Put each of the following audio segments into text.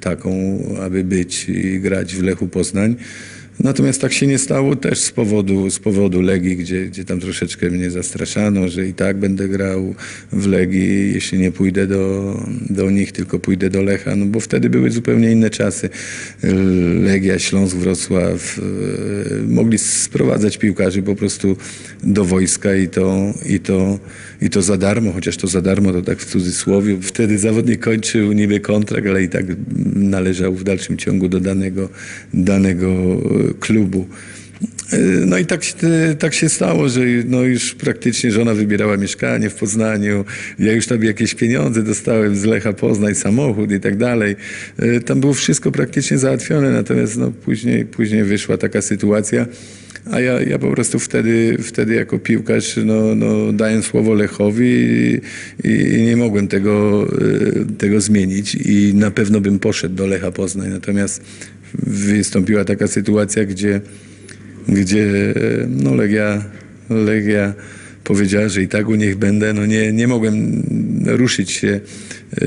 taką, aby być i grać w Lechu Poznań. Natomiast tak się nie stało też z powodu, z powodu Legii, gdzie, gdzie tam troszeczkę mnie zastraszano, że i tak będę grał w Legii, jeśli nie pójdę do, do nich, tylko pójdę do Lecha, no bo wtedy były zupełnie inne czasy. Legia, Śląsk, Wrocław e, mogli sprowadzać piłkarzy po prostu do wojska i to, i to, i to za darmo, chociaż to za darmo to tak w cudzysłowie. Wtedy zawodnik kończył niby kontrakt, ale i tak należał w dalszym ciągu do danego, danego e, klubu. No i tak, tak się stało, że no już praktycznie żona wybierała mieszkanie w Poznaniu. Ja już tam jakieś pieniądze dostałem z Lecha Poznań, samochód i tak dalej. E, Tam było wszystko praktycznie załatwione, natomiast no później, później wyszła taka sytuacja. A ja, ja po prostu wtedy, wtedy jako piłkarz no, no, dałem słowo Lechowi i, i nie mogłem tego, e, tego zmienić i na pewno bym poszedł do Lecha Poznań. Natomiast wystąpiła taka sytuacja, gdzie, gdzie no, Legia, Legia powiedziała, że i tak u nich będę. No nie, nie mogłem ruszyć się e,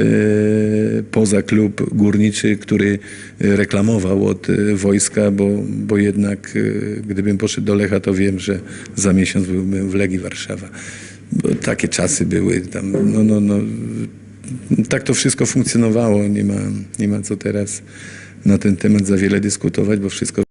poza klub górniczy, który reklamował od e, wojska, bo, bo jednak e, gdybym poszedł do Lecha, to wiem, że za miesiąc byłbym w Legii Warszawa. Bo takie czasy były tam, no, no, no, tak to wszystko funkcjonowało. Nie ma, nie ma co teraz na ten temat za wiele dyskutować, bo wszystko